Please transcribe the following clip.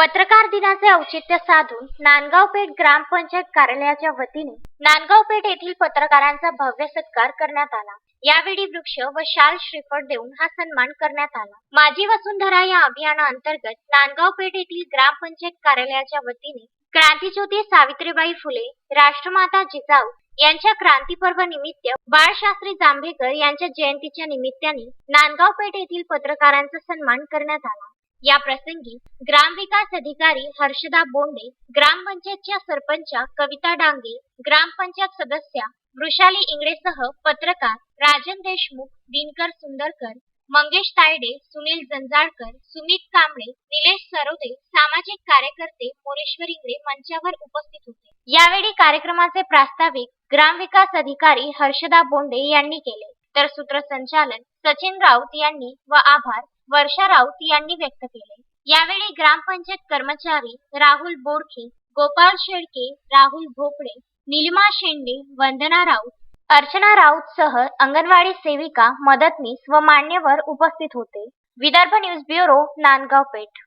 पत्रकार दिनाचे औचित्य साधून नांदगाव पेठ ग्रामपंचायत कार्यालयाच्या वतीने नांदगाव पेठ येथील पत्रकारांचा भव्य सत्कार करण्यात आला. यावेळी वृक्ष व शाल श्रीफळ देऊन हा सन्मान करण्यात आला. माझी वसुंधरा या अभियानाअंतर्गत नांदगाव पेठ येथील ग्रामपंचायत कार्यालयाच्या वतीने क्रांतीज्योती सावित्रीबाई फुले राष्ट्रमाता जिजाऊ यांच्या क्रांती पर्व निमित्त बाळशास्त्री जांभेकर यांच्या जयंतीच्या निमित्ताने नांदगाव पेठ येथील पत्रकारांचा सन्मान करण्यात आला. या प्रसंगी ग्रामविकास अधिकारी हर्षदा बोंडे ग्रामपंचायतच्या सरपंचा कविता डांगे ग्रामपंचायत सदस्या वृषाली इंगळेसह पत्रकार राजन देशमुख दिनकर सुंदरकर मंगेश तायडे सुनील जंजाळकर सुमित कांबळे निलेश सरोदे सामाजिक कार्यकर्ते मोरेश्वर इंगळे मंचावर उपस्थित होते. यावेळी कार्यक्रमाचे प्रास्ताविक ग्रामविकास अधिकारी हर्षदा बोंडे यांनी केले. तर सूत्रसंचालन सचिन राऊत यांनी व आभार वर्षा राऊत यांनी व्यक्त केले. यावेळी ग्रामपंचायत कर्मचारी राहुल बोडखे गोपाळ शेळके राहुल भोपळे निलिमा शेंडे वंदना राऊत अर्चना राऊत सह अंगणवाडी सेविका मदतनीस व मान्यवर उपस्थित होते. Vidarbha news bureau Nandgaon Peth.